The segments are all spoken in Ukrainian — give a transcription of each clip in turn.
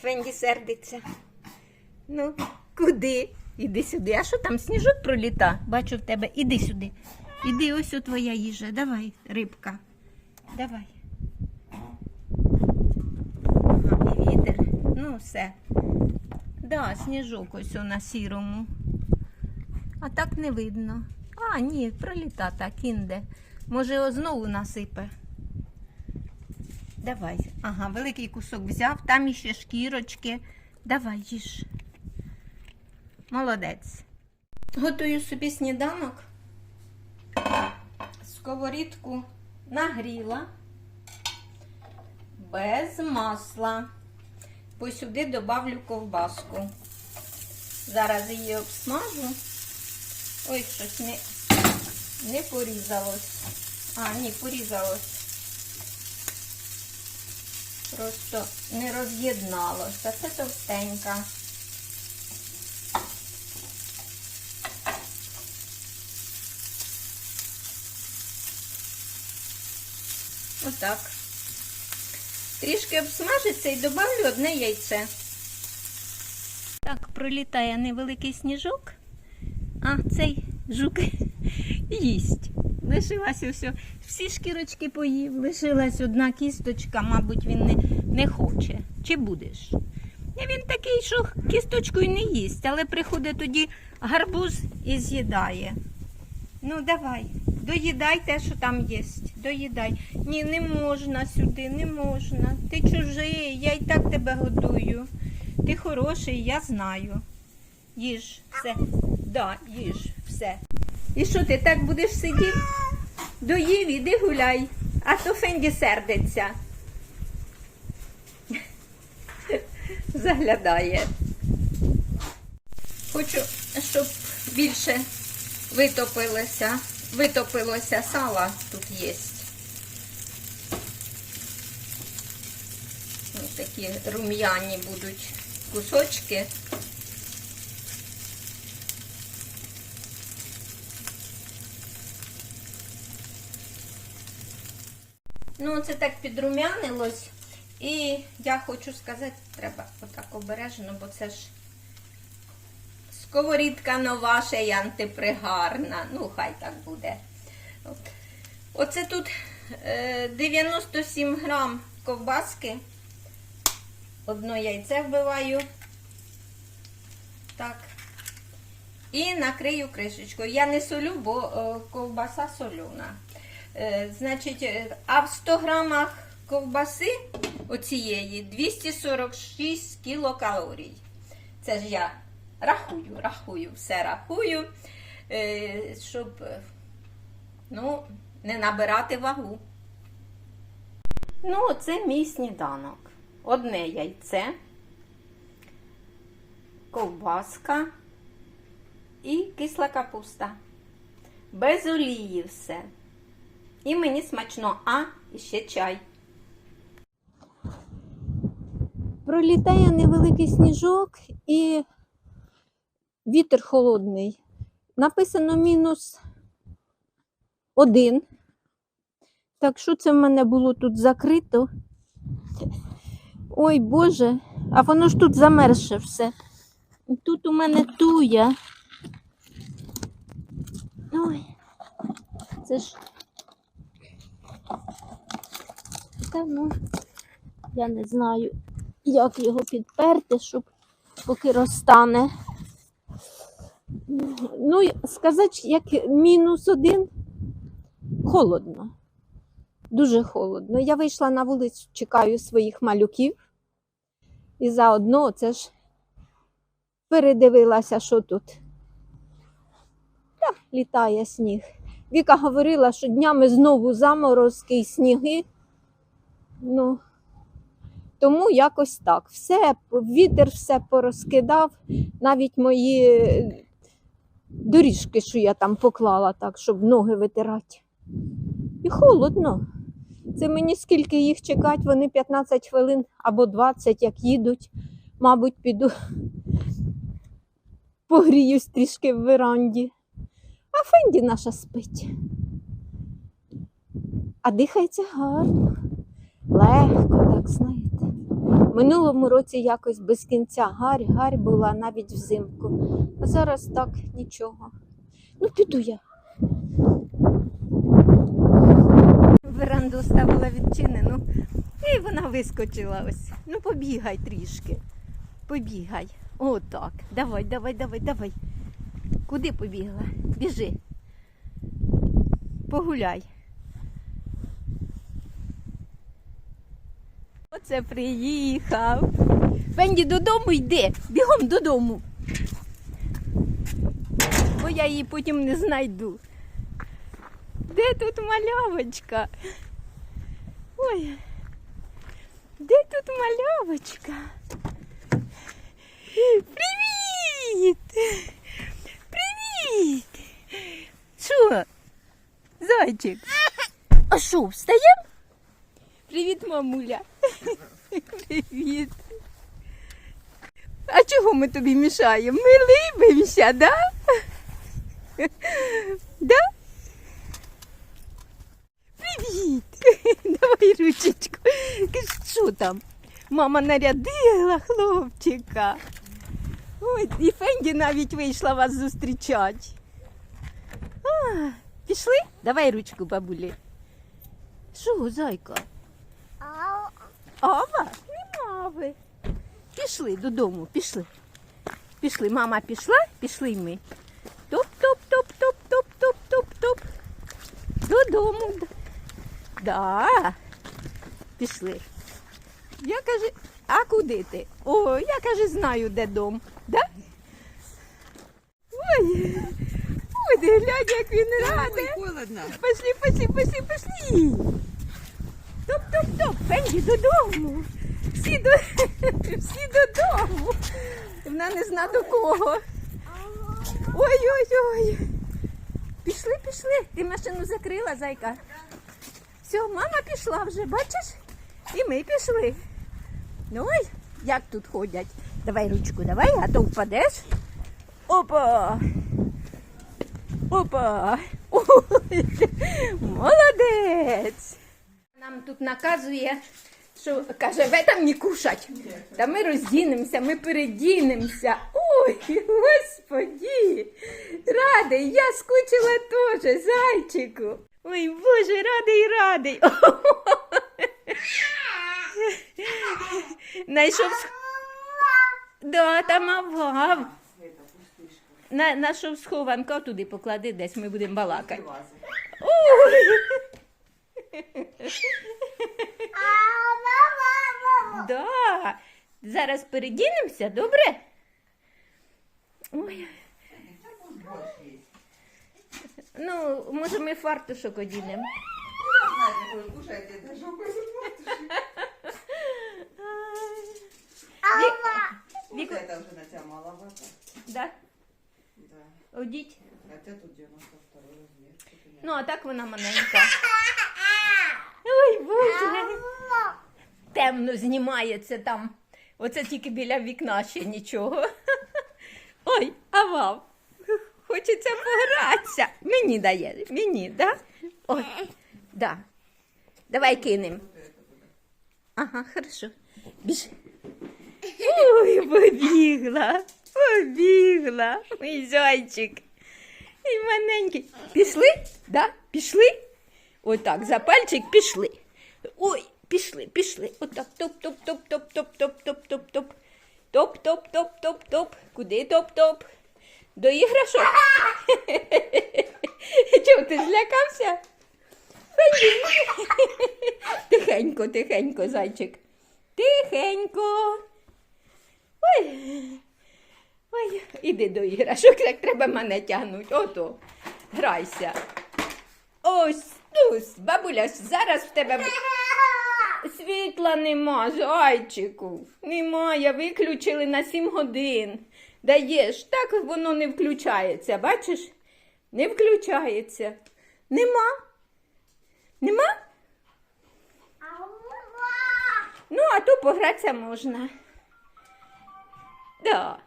Фенді сердиться. Ну, куди? Іди сюди. А що там сніжок проліта? Бачу в тебе. Іди сюди. Іди, ось у твоя їжа. Давай, рибка. Давай. І вітер. Ну, все. Да, сніжок ось у на сірому. А так не видно. А, ні, проліта так, інде. Може, знову насипе. Давай. Ага, великий кусок взяв, там іще шкірочки. Давай, їж. Молодець. Готую собі сніданок. Сковорідку нагріла без масла. Посюди добавлю ковбаску. Зараз її обсмажу. Ой, щось не, не порізалось. А, ні, порізалось. Просто не роз'єдналося. Це товстенька. Отак. Трішки обсмажиться і добавлю одне яйце. Так, пролітає невеликий сніжок, а цей жук їсть. Лишилася все. Всі шкірочки поїв, лишилась одна кісточка, мабуть, він не, не хоче. Чи будеш? І він такий, що кісточкою не їсть, але приходить тоді гарбуз і з'їдає. Ну, давай, доїдай те, що там є. Доїдай. Ні, не можна сюди, не можна. Ти чужий, я й так тебе годую. Ти хороший, я знаю. Їж, все. Да, їж, все. І що ти так будеш сидіти? Доїв, іди гуляй, а то Фенді сердиться. Заглядає. Хочу, щоб більше витопилося, витопилося сала тут є. Ось такі рум'яні будуть кусочки. Ну, це так підрумянилось. І я хочу сказати, треба отак обережно, бо це ж сковорідка нова, ще й антипригарна. Ну, хай так буде. Оце тут е, 97 грам ковбаски. Одно яйце вбиваю. Так. І накрию кришечкою. Я не солю, бо е, ковбаса солюна. Е, значить, е, а в 100 грамах ковбаси оцієї 246 кілокалорій. Це ж я рахую, рахую, все рахую, е, щоб ну, не набирати вагу. Ну, це мій сніданок. Одне яйце, ковбаска і кисла капуста. Без олії все. І мені смачно, а і ще чай. Пролітає невеликий сніжок і вітер холодний. Написано мінус один. Так що це в мене було тут закрито? Ой Боже, а воно ж тут замерзше все. Тут у мене туя. Ой, це ж. Та ну, я не знаю, як його підперти, щоб поки розтане. Ну, сказати, як мінус один, холодно. Дуже холодно. Я вийшла на вулицю, чекаю своїх малюків. І заодно це ж передивилася, що тут. Та, літає сніг. Віка говорила, що днями знову заморозки і сніги. Ну, тому якось так. Все, вітер все порозкидав, навіть мої е, доріжки, що я там поклала, так, щоб ноги витирати. І холодно. Це мені скільки їх чекати, вони 15 хвилин або 20, як їдуть. Мабуть, піду погріюсь трішки в веранді. А Фенді наша спить. А дихається гарно, легко, так знаєте. Минулому році якось без кінця гарь, гарь була навіть взимку. А зараз так нічого. Ну, піду я. Веранду ставила відчинену, і вона вискочила ось. Ну, побігай трішки. Побігай. Отак. Давай, давай, давай, давай. Куди побігла? Біжи. Погуляй. Оце приїхав. Фенді додому йди. Бігом додому. Бо я її потім не знайду. Де тут малявочка? Ой. Де тут малявочка? Привіт! Привіт! Що? Зайчик? А що, встаєм? Привіт, мамуля. Привіт. А чого ми тобі мішаємо? Ми либимося, да? Да? Привіт! Давай ручечку. Що там? Мама нарядила хлопчика. Ой, і Фенді навіть вийшла вас зустрічати. А, пішли? Давай ручку, бабулі. Що, зайка? Ава? Нема ви. Пішли додому, пішли. Пішли. Мама пішла, пішли й ми. Топ-топ-топ-топ-топ-топ-топ-топ. Додому. Да. Пішли. Я каже, а куди ти? О, я каже, знаю, де дом. Да? Ой, ой, глянь, як він радий. Ой, холодно. Пошли, пошли, пошли, пошли. Топ, топ, топ, Фенді додому. Всі, до... Всі додому. Вона не зна до кого. Ой-ой-ой. Пішли, пішли. Ти машину закрила, зайка. Все, мама пішла вже, бачиш? І ми пішли. Ну ой, як тут ходять. Давай ручку, давай, а то впадеш. Опа! Опа! Ой, молодець! Нам тут наказує, що каже, ви там не кушать. Та ми роздінемося, ми передінемося. Ой, господі! Радий, я скучила теж, зайчику. Ой, Боже, радий, радий. Найшов. Да, там авгав. На, нашу схованку туди поклади десь, ми будемо балакати. Ой. Да. Зараз передінемося, добре? Ой. Ну, може, ми фартушок одінемо. Я знаю, какой вы кушаете, это жопа. Вік- Вот Віку, это уже на тебя маловато. да, Да. одіть. Хотя тут 92 размер. Тут у меня- Ну, а так вона маленька. Боже. Темно знімається там. Оце тільки біля вікна ще нічого. Ой, авав. Хочеться погратися. Мені дає, мені, да? Ой, да. Давай кинем. Ага, хорошо. Біжи. Ой, побігла, побігла. Мій зайчик. І маленький. Пішли? Да? Пішли? Отак, за пальчик пішли. Ой, пішли, пішли. Отак. топ-топ-топ-топ-топ-топ-топ-топ-топ. Топ-топ-топ-топ-топ. Куди топ-топ? До іграшок. Чого ти злякався? Тихенько, тихенько, зайчик. Тихенько. Ой. Ой, іди до іграшок, так треба мене тягнути. Ото, грайся. Ось, ось, бабуля, зараз в тебе світла нема, зайчику. Немає, виключили на 7 годин. Даєш, так воно не включається, бачиш? Не включається. Нема. Нема? Ну, а то погратися можна. Да.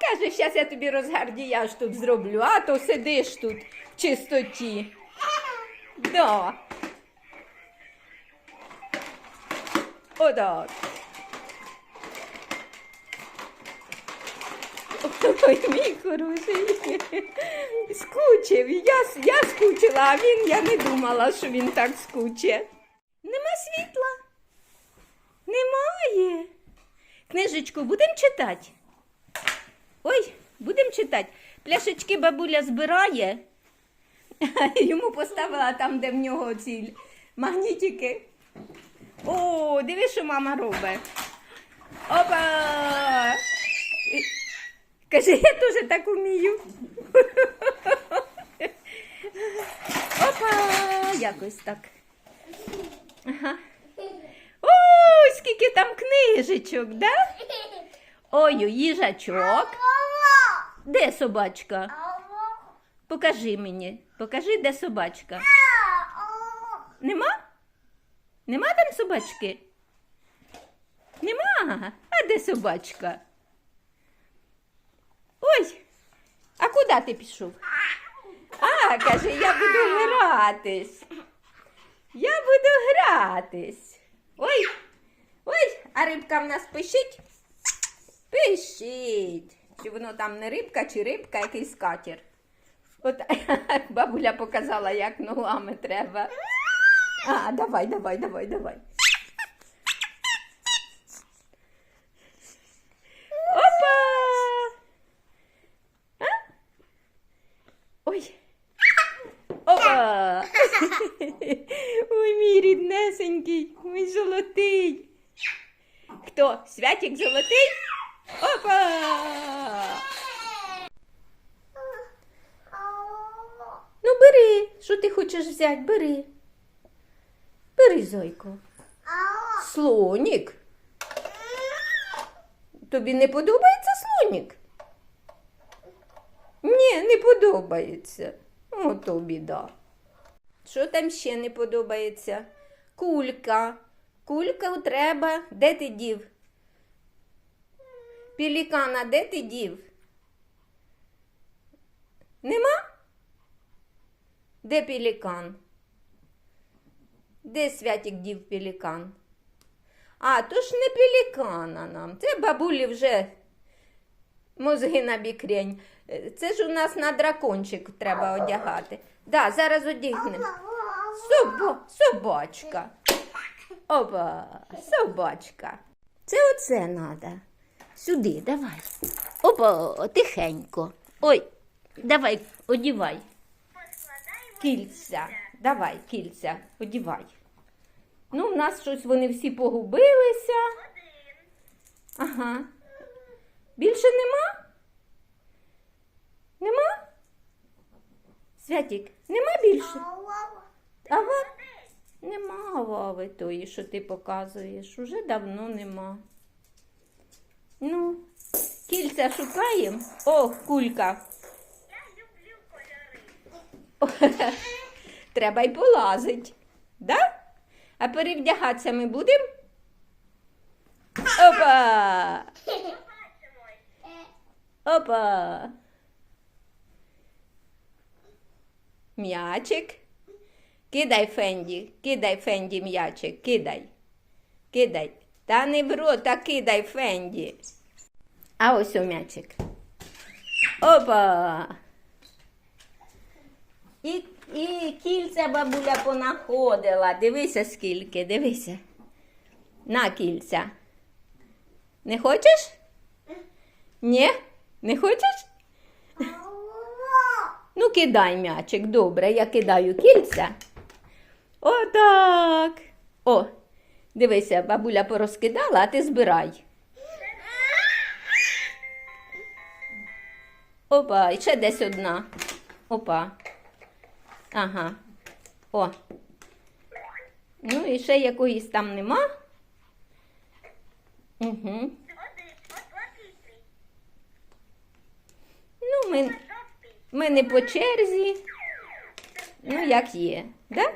Каже, зараз я тобі розгардіяж тут зроблю, а то сидиш тут чистоті. Да. Отак. Ой, мій хороший. Скучив. Я, я скучила, а він я не думала, що він так скуче. Нема світла. Немає. Книжечку будемо читати? Ой, будемо читати. Пляшечки бабуля збирає. Йому поставила там, де в нього ці магнітики. О, диви, що мама робить. Опа! Каже, я теж так вмію. Опа! Якось так. Ага. Ой, скільки там книжечок, да? Ой, їжачок. Де собачка? Покажи мені. Покажи, де собачка. Нема? Нема там собачки? Нема. А де собачка? Ой, а куди ти пішов? А, каже, я буду гратись. Я буду гратись. Ой, ой, а рибка в нас пишіть? Пишіть. Чи воно там не рибка, чи рибка, якийсь катер. От бабуля показала, як ногами треба. А, давай, давай, давай, давай. Опа! А? Ой. Опа! Ой, мій ріднесенький, мій золотий. Хто? Святик золотий? Опа! Ну бери, що ти хочеш взяти, бери. Бери, зойко. Слонік. Тобі не подобається слонік? Ні, не подобається. Ото біда. Що там ще не подобається? Кулька. Кулька треба. Де ти дів? Пелікана, де ти дів? Нема? Де пелікан? Де святик дів пелікан? А, то ж не пелікана нам. Це бабулі вже мозги на бікрень. Це ж у нас на дракончик треба одягати. Да, зараз одягнемо. Собо, собачка. Опа, собачка. Це оце треба. Сюди, давай. Опа, тихенько. Ой, давай, одівай. Кільця. Давай, кільця, одівай. Ну, в нас щось вони всі погубилися. Ага. Більше нема? Нема? Святік, нема більше? Ага. Нема Вави тої, що ти показуєш. Уже давно нема. Ну, кільця шукаємо. О, кулька. Треба й полазить. Да? А перевдягатися ми будемо? Опа! Опа! М'ячик. Кидай Фенді, кидай Фенді м'ячик, кидай. Кидай. Та не в рот, а кидай Фенді. А ось о м'ячик. Опа! І, і кільця бабуля понаходила. Дивися скільки, дивися. На кільця. Не хочеш? Ні? Не хочеш? Ну, кидай м'ячик, добре, я кидаю кільця. Отак. О, дивися, бабуля порозкидала, а ти збирай. Опа, і ще десь одна. Опа. Ага. О. Ну і ще якоїсь там нема. Угу. Ну, ми, ми не по черзі. Ну, як є, да?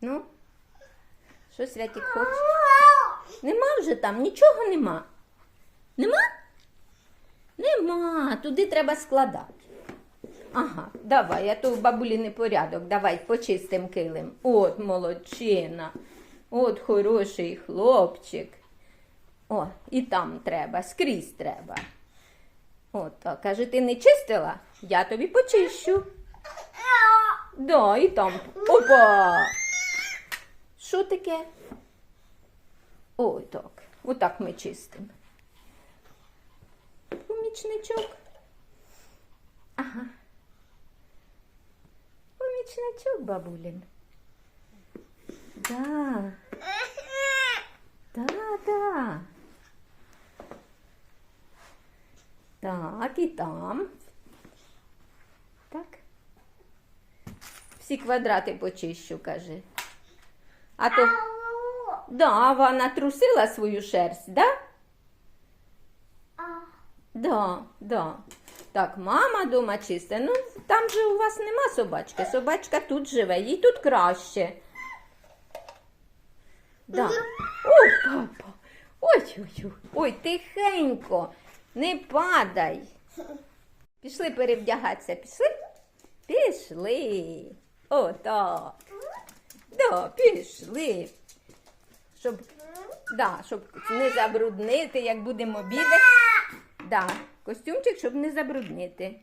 Ну, що Святик хоче? Нема вже там, нічого нема. Нема? Нема. Туди треба складати. Ага, давай, а то у бабулі непорядок. Давай почистим килим. От молодчина. От хороший хлопчик. О, і там треба, скрізь треба. От так. Каже, ти не чистила? Я тобі почищу. Да, і там. Опа! Що таке? Ой, так. Отак ми чистимо. Помічничок. Ага. Помічничок, бабулін. Да. Да, да. Так, і там. Так. Всі квадрати почищу, каже. А то. Да, вона трусила свою шерсть, да? Да, да. Так, мама дома чиста. Ну, там же у вас нема собачки. Собачка тут живе, їй тут краще. Да. О, папа. Ой-ой-ой. Ой, тихенько. Не падай. Пішли перевдягатися, пішли? Пішли. О, так. Да, пішли. Щоб, да, щоб не забруднити, як будемо обідати. Да, костюмчик, щоб не забруднити.